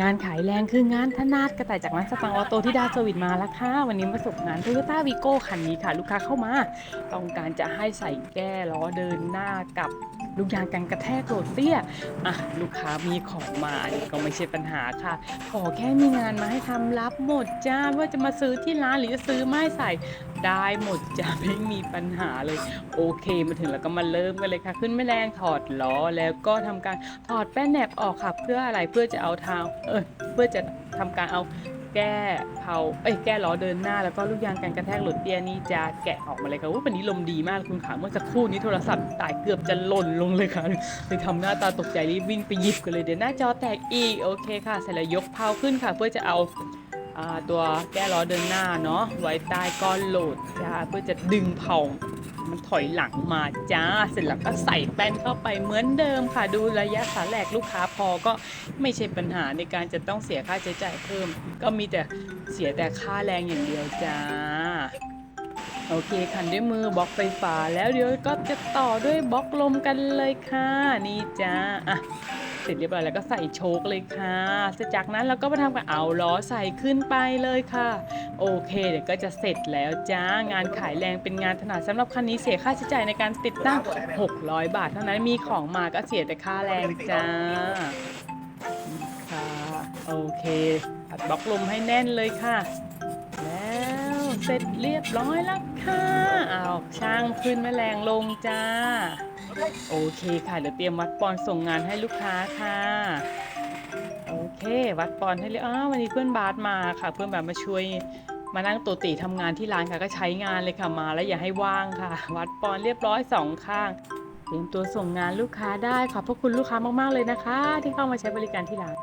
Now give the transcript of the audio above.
งานขายแรงคืองานธนาดกระต่ายจากร้านสตางค์ออโต้ที่ดาสวิตมาแล้วค่ะ วันนี้มาส่งงานโตโยต้าวีโก้คันนี้ค่ะ ลูกค้าเข้ามา ต้องการจะให้ใส่แก้ล้อเดินหน้ากับลูกยางกันกระแทกโหลดเตี้ยอะลูกค้ามีของมานี่ก็ไม่ใช่ปัญหาค่ะ ขอแค่มีงานมาให้ทำรับหมดจ้าว่าจะมาซื้อที่ร้านหรือจะซื้อไม้ใส่ได้หมดจ้าไม่มีปัญหาเลย โอเคมาถึงแล้วก็มาเริ่มกันเลยค่ะ ขึ้นแม่แรงถอดล้อแล้วก็ทำการถอดแป้นแหนบออกค่ะเพื่ออะไรเพื่อจะเอาเท้าเออเพื่อจะทำการเอา แก้เผาเอ้ยแก้ล้อเดินหน้าแล้วก็ลูกยางการกระแทกหลุดเตี้ยนี่จะแกะออกมาเลยค่ะว่าวันนี้ลมดีมากคุณขาเมื่อสักครู่นี้โทรศัพท์ตายเกือบจะหล่นลงเลยค่ะเลยทำหน้าตาตกใจรีบวิ่งไปหยิบกันเลยเดี๋ยวหน้าจอแตกอีกโอเคค่ะเสร็จแล้วยกเผาขึ้นค่ะ เพื่อจะเอา ตัวแก้ล้อเดินหน้าเนาะไว้ใต้ก้อนโหลดจ้าเพื่อจะดึงเผามันถอยหลังมาจ้า เสร็จแล้วก็ใส่แป้นเข้าไปเหมือนเดิมค่ะ ดูระยะขาแหลกลูกค้าพอก็ไม่ใช่ปัญหาในการจะต้องเสียค่าใช้จ่ายเพิ่ม ก็มีแต่เสียแต่ค่าแรงอย่างเดียวจ้าโอเคคันด้วยมือบล็อกไฟฟ้าแล้วเดี๋ยวก็จะต่อด้วยบล็อกลมกันเลยค่ะ นี่จ้าอะ ร็จเรียบร้อยแล้วก็ใส่โชคเลยค่ะเสร็จจากนั้นเราก็มาทำกันเอาล้อใส่ขึ้นไปเลยค่ะ โอเค เดี๋ยวก็จะเสร็จแล้วจ้างานขายแรงเป็นงานถนัดสำหรับคันนี้เสียค่าใช้จ่ายในการติดตั้ง 600 บาท เท่านั้นมีของมาก็เสียแต่ค่าแรงจ้าค่ะโอเคอัดบล็อกลมให้แน่นเลยค่ะ แล้วเสร็จเรียบร้อยแล้วค่ะเอาช่างขึ้นแมลงลงจ้า โอเคค่ะ เดี๋ยวเตรียมวัดปอนส่งงานให้ลูกค้าค่ะ โอเค วัดปอนให้เลยอ้าววันนี้เพื่อนบาสมาค่ะ เพื่อนบาสมาช่วยมานั่งตัวตีทำงานที่ร้านค่ะก็ใช้งานเลยค่ะมาแล้วอย่าให้ว่างค่ะ วัดปอนเรียบร้อยสองข้างเตรียมตัวส่งงานลูกค้าได้ขอบพระคุณลูกค้ามากๆเลยนะคะ ที่เข้ามาใช้บริการที่ร้าน